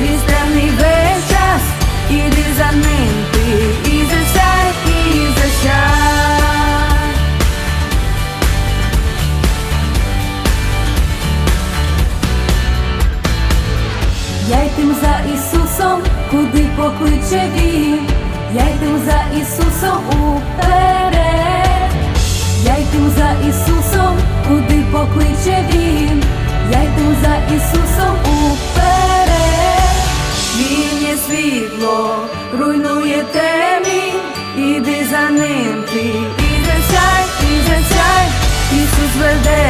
Він весь час, іди за ним ти за вся, і за вся. Я йтим за Ісусом, куди покличе він, я йду за Ісусом уперед. руйнує темінь, іди за ним ти, і засяй, і засяй, Ісус веде.